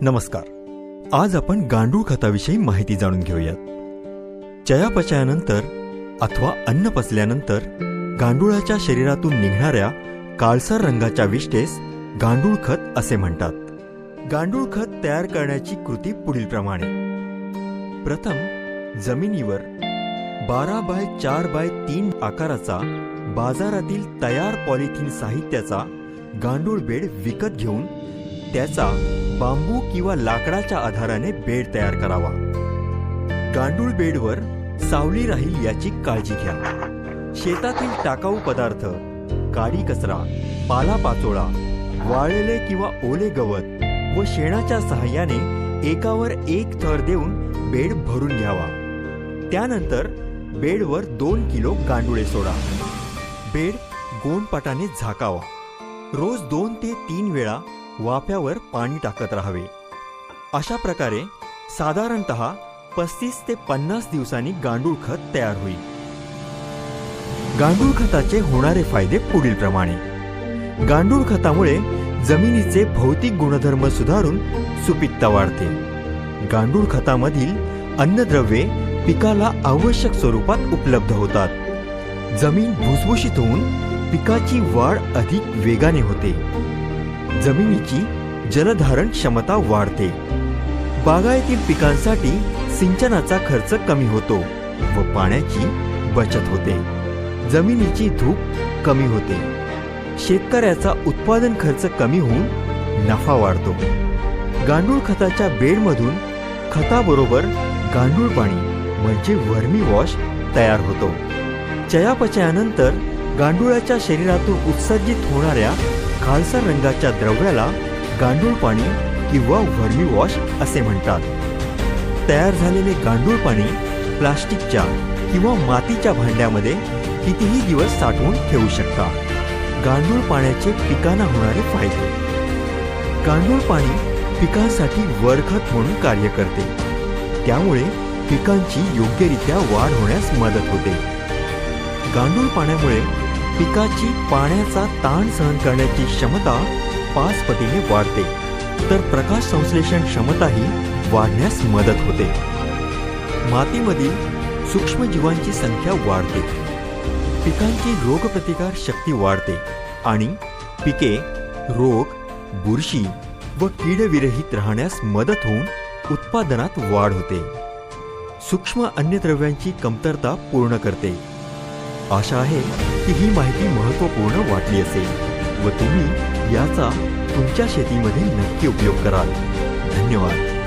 नमस्कार. आज आपण गांडूळ खताविषयी माहिती जाणून घेऊयात. चयापचयानंतर अथवा अन्न पचल्यानंतर गांडुळाच्या शरीरातून निघणाऱ्या काळसर रंगाच्या विष्टेस गांडूळ खत असे म्हणतात. गांडूळ खत तयार करण्याची कृती पुढीलप्रमाणे प्रथम जमिनीवर बारा बाय चार बाय तीन आकाराचा बाजारातील तयार पॉलिथिन साहित्याचा गांडूळ बेड विकत घेऊन त्याचा बांबू किंवा लाकडाच्या आधाराने बेड तयार करावा. गांडूळ बेडवर सावली राहील याची काळजी घ्या. शेतातील टाकाऊ पदार्थ काडी कचरा पालापाचोळा वाळलेले किंवा ओले गवत व शेणाच्या सहाय्याने एकावर एक थर देऊन बेड भरून घ्यावा. त्यानंतर बेडवर दोन किलो गांडुळे सोडा. बेड गोंडपाटाने झाकावा. रोज दोन ते तीन वेळा वाफ्यावर पाणी टाकत राहावे. अशा प्रकारे साधारणत पस्तीस ते पन्नास दिवसांनी गांडूळ खत तयार होईल. गांडूळ खताचे होणारे फायदे पुढीलप्रमाणे गांडूळ खतामुळे जमिनीचे भौतिक गुणधर्म सुधारून सुपीकता वाढते. गांडूळ खतामधील अन्नद्रव्ये पिकाला आवश्यक स्वरूपात उपलब्ध होतात. जमीन भुसभुशीत होऊन पिकाची वाढ अधिक वेगाने होते. जमिनीची जलधारण क्षमता वाढते. बागायतील पिकांसाठी सिंचनाचा खर्च कमी होतो व पाण्याची बचत होते. जमिनीची धूप कमी होते. शेतकऱ्याचा उत्पादन खर्च कमी होऊन नफा वाढतो. गांडूळ खताच्या बेडमधून खताबरोबर गांडूळ पाणी म्हणजे वर्मी वॉश तयार होतो. चयापचयानंतर गांडुळाच्या शरीरातून उत्सर्जित होणाऱ्या काळसर रंगाच्या द्रव्याला गांडूळ पाणी किंवा व्हर्मी वॉश असे म्हणतात. तयार झालेले गांडूळ पाणी प्लास्टिकच्या किंवा मातीच्या भांड्यामध्ये कितीही दिवस साठवून ठेवू शकता. गांडूळ पाण्याचे पिकांना होणारे फायदे. गांडूळ पाणी पिकांसाठी वरखत म्हणून कार्य करते. त्यामुळे पिकांची योग्यरित्या वाढ होण्यास मदत होते. गांडूळ पाण्यामुळे पिकाची पाण्याचा ताण सहन करण्याची क्षमता पाच पटीने वाढते. तर प्रकाश संश्लेषण क्षमताही वाढण्यास मदत होते. मातीमधील सूक्ष्मजीवांची संख्या वाढते. पिकांची रोगप्रतिकार शक्ती वाढते आणि पिके रोग बुरशी व कीडविरहित राहण्यास मदत होऊन उत्पादनात वाढ होते. सूक्ष्म अन्नद्रव्यांची कमतरता पूर्ण करते. आशा आहे की ही माहिती महत्त्वपूर्ण वाटली असेल व तुम्ही याचा तुमच्या शेतीमध्ये नक्की उपयोग कराल. धन्यवाद.